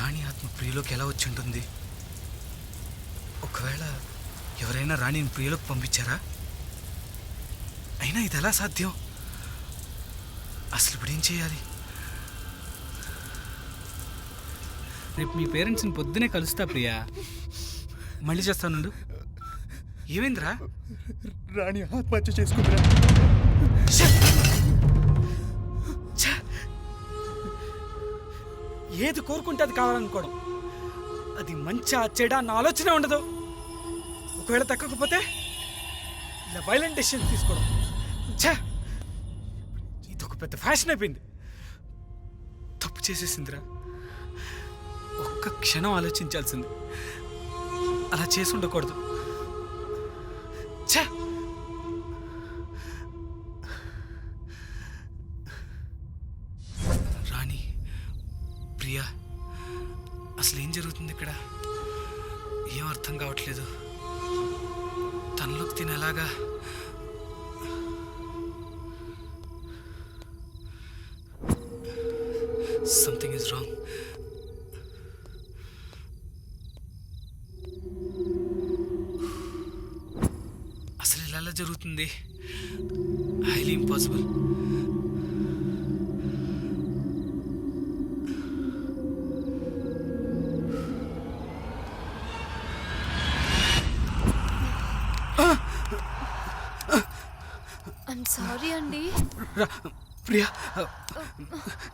ఆత్మ ప్రియులోకి ఎలా వచ్చి ఉంటుంది? ఒకవేళ ఎవరైనా రాణిని ప్రియులోకి పంపించారా? అయినా ఇది ఎలా సాధ్యం? అసలు ఇప్పుడు ఏం చేయాలి? రేపు మీ పేరెంట్స్ని పొద్దునే కలుస్తా ప్రియా. మళ్ళీ చేస్తానుండు. ఏమైందిరా? రాణి ఆత్మహత్య చేసుకుందిరా. ఏది కోరుకుంటే అది కావాలనుకోవడం. అది మంచా చెడా అన్న ఆలోచన ఉండదు. ఒకవేళ తగ్గకపోతే ఇలా వైలెంట్ డెసిషన్ తీసుకోవడం. ఛే! ఇది ఒక పెద్ద ఫ్యాషన్ అయిపోయింది. తప్పు చేసేసిందిరా. ఒక్క క్షణం ఆలోచించాల్సింది. అలా చేసి ఉండకూడదు. ఛే! రియా అసలు ఏం జరుగుతుంది ఇక్కడ? ఏం అర్థం కావట్లేదు. తనలోకి తినేలాగా సంథింగ్ ఇస్ రాంగ్ అసలు ఇలా జరుగుతుంది? హైలీ ఇంపాసిబుల్ సారీ అండి. ప్రియా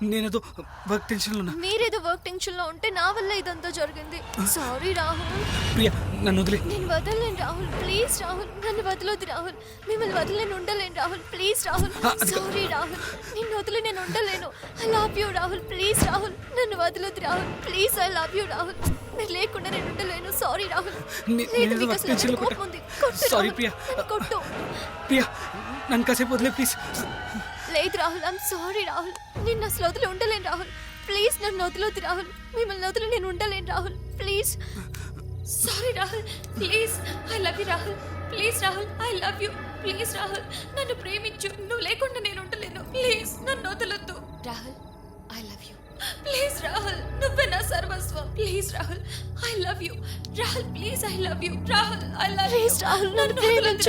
నేనేదో వర్క్ టెన్షన్లో ఉన్నా. మీరేదో వర్క్ టెన్షన్లో ఉంటే నా వల్ల ఇదంతా జరిగింది. సారీ రాహుల్. ప్రియా నన్ను వదిలే. నేను వదలలేను రాహుల్. ప్లీజ్ రాహుల్ నన్ను వదలొద్దు రాహుల్. మిమ్మల్ని వదిలేను ఉండలేను రాహుల్. ప్లీజ్ రాహుల్. సారీ రాహుల్. నిన్ను వదిలి నేను ఉండలేను. I love you Rahul. Please Rahul నన్ను వదలొద్దు Rahul. Please I love you Rahul. మీరు లేకుండా నేను ఉండలేను. సారీ రాహుల్. టెన్షన్లో సారీ. ప్రియా. కొట్టు. ప్రియా నన్ను కాసేపు వదిలే ప్లీజ్ లేదు రాహుల్ ఐమ్ సారీ రాహుల్. నిన్ను అసలు వదిలి ఉండలేను రాహుల్. ప్లీజ్ నన్ను వదిలొద్దు రాహుల్. మిమ్మల్ని వదిలి నేను ఉండలేను Rahul. Please sorry Rahul. Please I love you Rahul. Please Rahul I love you please Rahul. నన్ను ప్రేమించు. నువ్వు లేకుండా నేను ఉండలేను. ప్లీజ్ నన్ను వదలొద్దు. Rahul I love you please Rahul నువ్వే నా సర్వస్వం. Please Rahul I love you Rahul please I love you Rahul I love you please Rahul నన్ను ప్రేమించు.